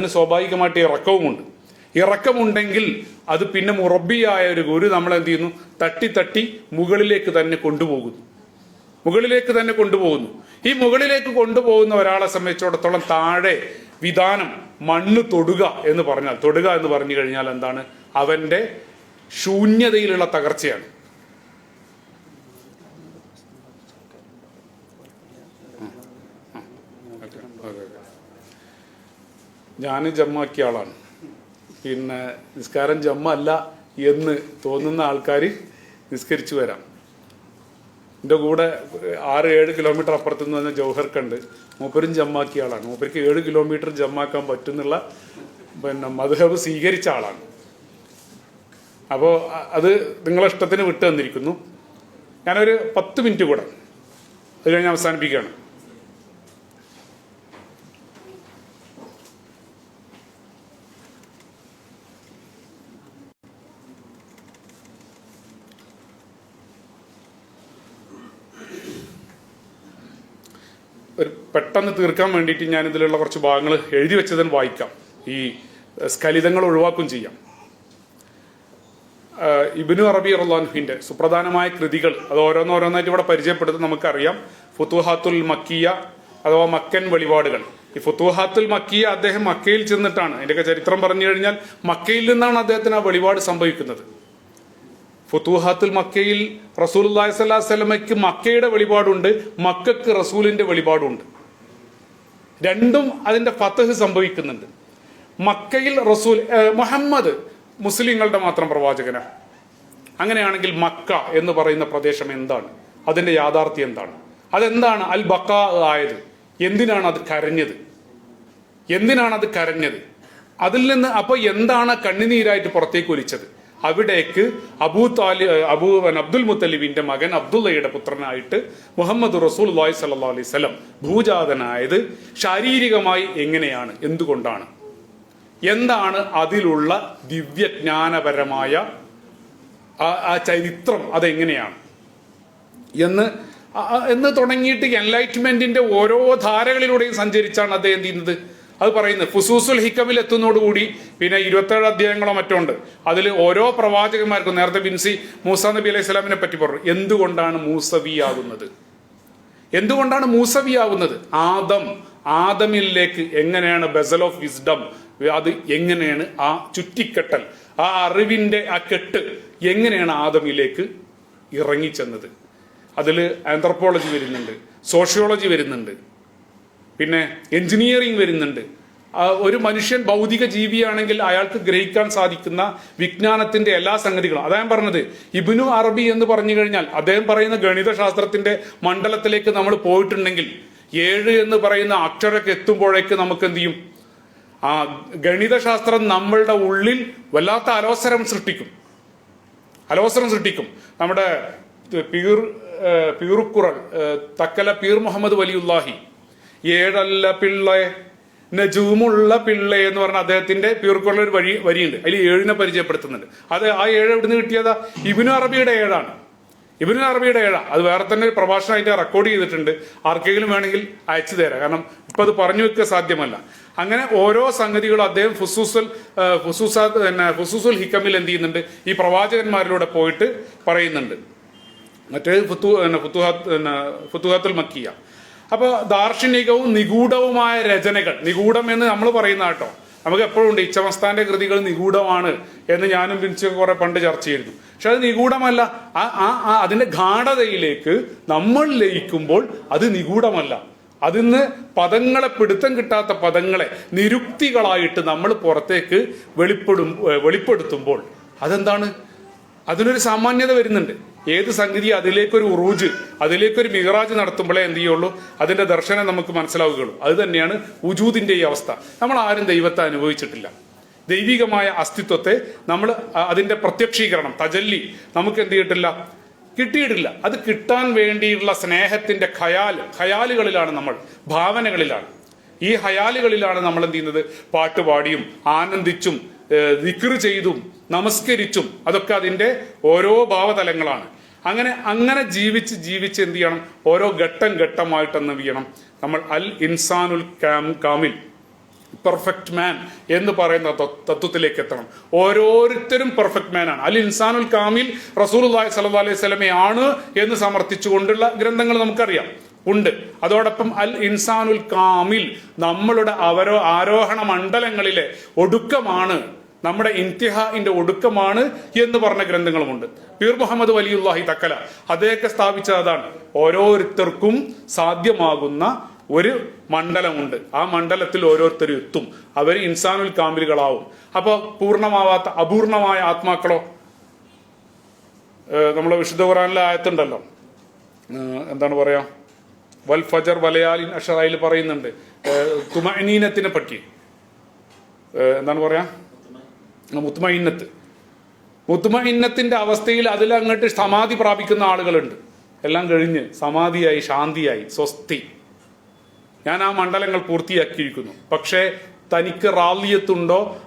അതിന് സ്വാഭാവികമായിട്ട് ഇറക്കവുമുണ്ട്. ഇറക്കമുണ്ടെങ്കിൽ അത് പിന്നെ മുറബിയായ ഒരു ഗുരു നമ്മൾ എന്ത് ചെയ്യുന്നു? തട്ടി തട്ടി മുകളിലേക്ക് തന്നെ കൊണ്ടുപോകുന്നു. മുകളിലേക്ക് തന്നെ കൊണ്ടുപോകുന്നു. ഈ മുകളിലേക്ക് കൊണ്ടുപോകുന്ന ഒരാളെ സംബന്ധിച്ചിടത്തോളം താഴെ വിധാനം മണ്ണ് തൊടുക എന്ന് പറഞ്ഞാൽ തൊടുക എന്ന് പറഞ്ഞു കഴിഞ്ഞാൽ എന്താണ്? അവന്റെ ശൂന്യതയിലുള്ള തകർച്ചയാണ്. ഞാൻ ജമ്മാക്കിയ ആളാണ്. പിന്നെ നിസ്കാരം ജമ്മ അല്ല എന്ന് തോന്നുന്ന ആൾക്കാർ നിസ്കരിച്ചു വരാം. എന്റെ കൂടെ ആറ് ഏഴ് കിലോമീറ്റർ അപ്പുറത്ത് നിന്ന് വന്ന ജൗഹർക്കുണ്ട്. മൂപ്പരും ജമ്മാക്കിയ ആളാണ്. മൂപ്പർക്ക് ഏഴ് കിലോമീറ്റർ ജമ്മാക്കാൻ പറ്റുന്നുള്ള പിന്നെ മധുഹബ് സ്വീകരിച്ച ആളാണ്. അപ്പോൾ അത് നിങ്ങളെ ഇഷ്ടത്തിന് വിട്ടു തന്നിരിക്കുന്നു. ഞാനൊരു പത്ത് മിനിറ്റ് കൂടെ അത് കഴിഞ്ഞ് അവസാനിപ്പിക്കുകയാണ്. ഒരു പെട്ടെന്ന് തീർക്കാൻ വേണ്ടിയിട്ട് ഞാൻ ഇതിലുള്ള കുറച്ച് ഭാഗങ്ങൾ എഴുതി വെച്ചതിന് വായിക്കാം. ഈ സ്ഖലിതങ്ങൾ ഒഴിവാക്കും ചെയ്യാം. ഇബിനു അറബി റഹ്ലാൻഹിന്റെ സുപ്രധാനമായ കൃതികൾ അത് ഓരോന്നോരോന്നായിട്ട് ഇവിടെ പരിചയപ്പെടുത്തുന്ന നമുക്കറിയാം. ഫുത്തുഹാത്തുൽ മക്കിയ അഥവാ മക്കൻ വെളിപാടുകൾ. ഈ ഫുത്തുഹാത്തുൽ മക്കിയ അദ്ദേഹം മക്കയിൽ ചെന്നിട്ടാണ്. അതിന്റെയൊക്കെ ചരിത്രം പറഞ്ഞു കഴിഞ്ഞാൽ മക്കയിൽ നിന്നാണ് അദ്ദേഹത്തിന് ആ വെളിപാട് സംഭവിക്കുന്നത്. ഫുത്തൂഹാത്തുൽ മക്കയിൽ റസൂൽ സ്വല്ലാ സ്വലമയ്ക്ക് മക്കയുടെ വെളിപാടുണ്ട് മക്കൾക്ക് റസൂലിന്റെ വെളിപാടുണ്ട്. രണ്ടും അതിന്റെ ഫത്തഹ് സംഭവിക്കുന്നുണ്ട്. മക്കയിൽ റസൂൽ മുഹമ്മദ് മുസ്ലിങ്ങളുടെ മാത്രം പ്രവാചകനാണ്. അങ്ങനെയാണെങ്കിൽ മക്ക എന്ന് പറയുന്ന പ്രദേശം എന്താണ്? അതിന്റെ യാഥാർത്ഥ്യം എന്താണ്? അതെന്താണ്? അൽ ബക്ക ആയത്. എന്തിനാണ് അത് കരഞ്ഞത്? എന്തിനാണ് അത് കരഞ്ഞത്? അതിൽ നിന്ന് അപ്പോൾ എന്താണ് കണ്ണുനീരായിട്ട് പുറത്തേക്ക് ഒലിച്ചത്? അവിടേക്ക് അബൂ താലി അബൂ അബ്ദുൽ മുത്തലിബിന്റെ മകൻ അബ്ദുള്ളയുടെ പുത്രനായിട്ട് മുഹമ്മദ് റസൂൽ അള്ളഹി സല്ലാ അലൈഹി സ്വലം ഭൂജാതനായത് ശാരീരികമായി എങ്ങനെയാണ്? എന്തുകൊണ്ടാണ്? എന്താണ് അതിലുള്ള ദിവ്യജ്ഞാനപരമായ ആ- ചരിത്രം? അതെങ്ങനെയാണ്? എന്ന് എന്ന് തുടങ്ങിയിട്ട് എൻലൈറ്റ്മെന്റിന്റെ ഓരോ ധാരകളിലൂടെയും സഞ്ചരിച്ചാണ് അദ്ദേഹം ചെയ്യുന്നത്? അത് പറയുന്നത് ഫുസൂസുൽ ഹിക്കമിൽ എത്തുന്നതോടുകൂടി പിന്നെ ഇരുപത്തേഴ് അധ്യായങ്ങളോ മറ്റോ ഉണ്ട്. അതിൽ ഓരോ പ്രവാചകന്മാർക്കും നേരത്തെ ബിൻസി മൂസ നബി അലൈഹി സ്വലാമിനെ പറ്റി പറഞ്ഞു. എന്തുകൊണ്ടാണ് മൂസവിയാകുന്നത്? എന്തുകൊണ്ടാണ് മൂസവിയാവുന്നത് ആദം ആദമിലേക്ക് എങ്ങനെയാണ് ബസൽ ഓഫ് വിസ്ഡം അത് എങ്ങനെയാണ് ആ ചുറ്റിക്കെട്ടൽ ആ അറിവിന്റെ ആ കെട്ട് എങ്ങനെയാണ് ആദമിലേക്ക് ഇറങ്ങിച്ചെന്നത്? അതിൽ ആന്ത്രപ്പോളജി വരുന്നുണ്ട് സോഷ്യോളജി വരുന്നുണ്ട്. പിന്നെ എഞ്ചിനീയറിംഗ് വരുന്നുണ്ട്. ഒരു മനുഷ്യൻ ഭൗതിക ജീവിയാണെങ്കിൽ അയാൾക്ക് ഗ്രഹിക്കാൻ സാധിക്കുന്ന വിജ്ഞാനത്തിന്റെ എല്ലാ സംഗതികളും. അതാ ഞാൻ പറഞ്ഞത്. ഇബിനു അറബി എന്ന് പറഞ്ഞു കഴിഞ്ഞാൽ അദ്ദേഹം പറയുന്ന ഗണിതശാസ്ത്രത്തിന്റെ മണ്ഡലത്തിലേക്ക് നമ്മൾ പോയിട്ടുണ്ടെങ്കിൽ ഏഴ് എന്ന് പറയുന്ന അക്ഷരമൊക്കെ എത്തുമ്പോഴേക്ക് നമുക്ക് എന്ത് ചെയ്യും? ആ ഗണിതശാസ്ത്രം നമ്മളുടെ ഉള്ളിൽ വല്ലാത്ത അലോസരം സൃഷ്ടിക്കും. അലോസരം സൃഷ്ടിക്കും. നമ്മുടെ പീർ പീറുക്കുറൽ തക്കല പീർ മുഹമ്മദ് വലിയുല്ലാഹി ഏഴല്ല പിള്ളേ നജൂമുള്ള പിള്ളേ എന്ന് പറഞ്ഞ അദ്ദേഹത്തിന്റെ പ്യൂർക്കുള്ള ഒരു വഴി വരിയുണ്ട്. അതിൽ ഏഴിനെ പരിചയപ്പെടുത്തുന്നുണ്ട്. അത് ആ ഏഴ് എവിടുന്ന് കിട്ടിയതാ? ഇബിനു അറബിയുടെ ഏഴാണ്. ഇബിനു അറബിയുടെ ഏഴാ. അത് വേറെ തന്നെ ഒരു പ്രഭാഷണമായിട്ട് റെക്കോർഡ് ചെയ്തിട്ടുണ്ട്. ആർക്കെങ്കിലും വേണമെങ്കിൽ അയച്ചു തരാം. കാരണം ഇപ്പൊ അത് പറഞ്ഞു വെക്കുക സാധ്യമല്ല. അങ്ങനെ ഓരോ സംഗതികളും അദ്ദേഹം ഫുസൂസൽ ഫുസൂസ പിന്നെ ഫുസൂസുൽ ഹിക്കമിൽ എന്ത് ചെയ്യുന്നുണ്ട്? ഈ പ്രവാചകന്മാരിലൂടെ പോയിട്ട് പറയുന്നുണ്ട്. മറ്റേ ഫുത്തു ഫുത്തുഹാത്ത് ഫുത്തുഹാത്തുൽ മക്കിയ. അപ്പോൾ ദാർശനികവും നിഗൂഢവുമായ രചനകൾ നിഗൂഢം എന്ന് നമ്മൾ പറയുന്ന കേട്ടോ. നമുക്ക് എപ്പോഴും ഉണ്ട് ഇച്ചമസ്താന്റെ കൃതികൾ നിഗൂഢമാണ് എന്ന് ഞാനും പിൻച്ച് കുറെ പണ്ട് ചർച്ച ചെയ്തിരുന്നു. പക്ഷെ അത് നിഗൂഢമല്ല. ആ ആ ആ അതിന്റെ ഗാഠതയിലേക്ക് നമ്മൾ ലയിക്കുമ്പോൾ അത് നിഗൂഢമല്ല. അതിന്ന് പദങ്ങളെ പിടുത്തം കിട്ടാത്ത പദങ്ങളെ നിരുക്തികളായിട്ട് നമ്മൾ പുറത്തേക്ക് വെളിപ്പെടും വെളിപ്പെടുത്തുമ്പോൾ അതെന്താണ്? അതിനൊരു സാമാന്യത വരുന്നുണ്ട്. ഏത് സംഗതി അതിലേക്കൊരു ഉറൂജ് അതിലേക്കൊരു മിഹറാജ് നടത്തുമ്പോഴേ എന്ത് ചെയ്യുള്ളൂ? അതിന്റെ ദർശനം നമുക്ക് മനസ്സിലാവുകയുള്ളൂ. അത് തന്നെയാണ് ഉജൂദിന്റെ ഈ അവസ്ഥ. നമ്മൾ ആരും ദൈവത്തെ അനുഭവിച്ചിട്ടില്ല. ദൈവികമായ അസ്തിത്വത്തെ നമ്മൾ അതിന്റെ പ്രത്യക്ഷീകരണം തജല്ലി നമുക്ക് എന്ത് ചെയ്തിട്ടില്ല? കിട്ടിയിട്ടില്ല. അത് കിട്ടാൻ വേണ്ടിയുള്ള സ്നേഹത്തിന്റെ ഖയാൽ ഖയാലുകളിലാണ് നമ്മൾ ഭാവനകളിലാണ്. ഈ ഹയാലുകളിലാണ് നമ്മൾ എന്ത് ചെയ്യുന്നത്? പാട്ടുപാടിയും ആനന്ദിച്ചും ദിക്ർ ചെയ്തും നമസ്കരിച്ചും അതൊക്കെ അതിന്റെ ഓരോ ഭാവതലങ്ങളാണ്. അങ്ങനെ അങ്ങനെ ജീവിച്ച് ജീവിച്ച് എന്ത് ചെയ്യണം? ഓരോ ഘട്ടം ഘട്ടമായിട്ട് എന്ത് ചെയ്യണം? നമ്മൾ അൽ ഇൻസാനുൽ കാം കാമിൽ പെർഫെക്റ്റ് മാൻ എന്ന് പറയുന്ന തത്വത്തിലേക്ക് എത്തണം. ഓരോരുത്തരും പെർഫെക്റ്റ് മാൻ ആണ്. അൽ ഇൻസാനുൽ കാമിൽ റസൂൽ സല്ലല്ലാഹു അലൈഹി സ്വലമയാണ് എന്ന് സമർത്ഥിച്ചുകൊണ്ടുള്ള ഗ്രന്ഥങ്ങൾ നമുക്കറിയാം. ഉണ്ട്. അതോടൊപ്പം അൽ ഇൻസാനുൽ കാമിൽ നമ്മളുടെ അവരോ ആരോഹണ മണ്ഡലങ്ങളിലെ ഒടുക്കമാണ് നമ്മുടെ ഇന്തിഹാന്റെ ഒടുക്കമാണ് എന്ന് പറഞ്ഞ ഗ്രന്ഥങ്ങളുമുണ്ട്. പീർ മുഹമ്മദ് വലിയുല്ലാഹി തക്കല അദ്ദേഹത്തെ സ്ഥാപിച്ചത് അതാണ്. ഓരോരുത്തർക്കും സാധ്യമാകുന്ന ഒരു മണ്ഡലമുണ്ട്. ആ മണ്ഡലത്തിൽ ഓരോരുത്തരും എത്തും. അവർ ഇൻസാനുൽ കാമിലുകളാവും. അപ്പൊ പൂർണമാവാത്ത അപൂർണമായ ആത്മാക്കളോ? നമ്മളെ വിശുദ്ധ ഖുറാനിലെ ആയത്തുണ്ടല്ലോ. എന്താണ് പറയാ? വൽ ഫജർ വലയാലിൻ അഷറായിൽ പറയുന്നുണ്ട്. തുമനീനത്തിനെ പറ്റി. എന്താണ് പറയാ? മുത്തുമയിന്നത്ത് മുത്തുമഹിന്നത്തിന്റെ അവസ്ഥയിൽ അതിലങ്ങോട്ട് സമാധി പ്രാപിക്കുന്ന ആളുകളുണ്ട്. എല്ലാം കഴിഞ്ഞ് സമാധിയായി ശാന്തിയായി സ്വസ്തി. ഞാൻ ആ മണ്ഡലങ്ങൾ പൂർത്തിയാക്കിയിരിക്കുന്നു. പക്ഷേ തനിക്ക് റാലിയത്തുണ്ടോ?